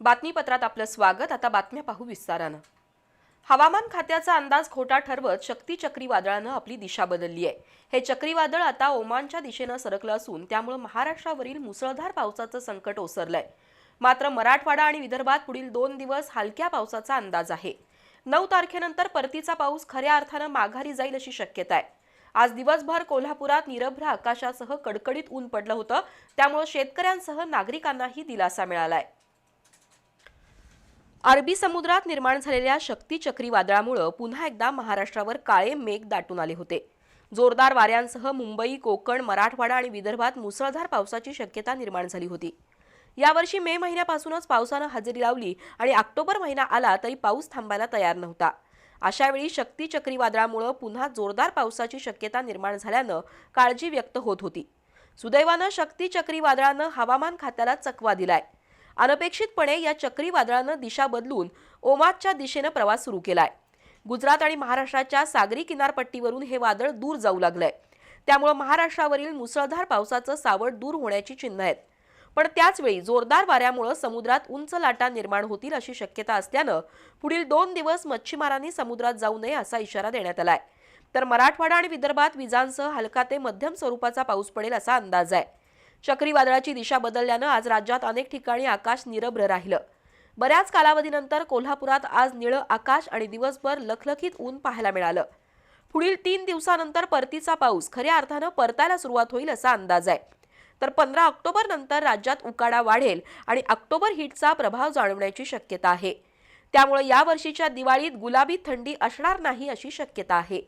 बातमीपत्रात आपलं स्वागत. आता बातम्या पाहू विस्तारानं. हवामान खात्याचा अंदाज खोटा ठरवत शक्ती चक्रीवादळानं आपली दिशा बदलली आहे. हे चक्रीवादळ आता ओमानच्या दिशेनं सरकलं असून त्यामुळे महाराष्ट्रावरील मुसळधार पावसाचं संकट ओसरलंय. मात्र मराठवाडा आणि विदर्भात पुढील दोन दिवस हलक्या पावसाचा अंदाज आहे. नऊ तारखेनंतर परतीचा पाऊस खऱ्या अर्थानं माघारी जाईल अशी शक्यता आहे. आज दिवसभर कोल्हापुरात निरभ्र आकाशासह कडकडीत ऊन पडलं होतं. त्यामुळे शेतकऱ्यांसह नागरिकांनाही दिलासा मिळालाय. अरबी समुद्रात निर्माण झालेल्या शक्ती चक्रीवादळामुळे पुन्हा एकदा महाराष्ट्रावर काळे मेघ दाटून आले होते. जोरदार वाऱ्यांसह मुंबई कोकण मराठवाडा आणि विदर्भात मुसळधार पावसाची शक्यता निर्माण झाली होती. यावर्षी मे महिन्यापासूनच पावसानं हजेरी लावली आणि ऑक्टोबर महिना आला तरी पाऊस थांबायला तयार नव्हता. अशावेळी शक्ती चक्रीवादळामुळे पुन्हा जोरदार पावसाची शक्यता निर्माण झाल्यानं काळजी व्यक्त होत होती. सुदैवानं शक्ती चक्रीवादळानं हवामान खात्याला चकवा दिलाय. अनपेक्षितपणे या चक्रीवादळानं दिशा बदलून ओमानच्या दिशेनं प्रवास सुरू केलाय. गुजरात आणि महाराष्ट्राच्या सागरी किनारपट्टीवरून हे वादळ दूर जाऊ लागलंय. त्यामुळे महाराष्ट्रावरील मुसळधार पावसाचं सावट दूर होण्याची चिन्ह आहेत. पण त्याचवेळी जोरदार वाऱ्यामुळे समुद्रात उंच लाटा निर्माण होतील अशी शक्यता असल्यानं पुढील दोन दिवस मच्छीमारांनी समुद्रात जाऊ नये असा इशारा देण्यात आलाय. तर मराठवाडा आणि विदर्भात विजांसह हलका ते मध्यम स्वरूपाचा पाऊस पडेल असा अंदाज आहे. चक्रीवादळाची दिशा बदलल्यानं आज राज्यात अनेक ठिकाणी आकाश निरभ्र राहिलं. बऱ्याच कालावधीनंतर कोल्हापुरात आज निळं आकाश आणि दिवसभर लखलखीत ऊन पाहायला मिळालं. पुढील तीन दिवसानंतर परतीचा पाऊस खऱ्या अर्थानं परतायला सुरुवात होईल असा अंदाज आहे. तर पंधरा ऑक्टोबर नंतर राज्यात उकाडा वाढेल आणि ऑक्टोबर हिटचा प्रभाव जाणवण्याची शक्यता आहे. त्यामुळे यावर्षीच्या दिवाळीत गुलाबी थंडी असणार नाही अशी शक्यता आहे.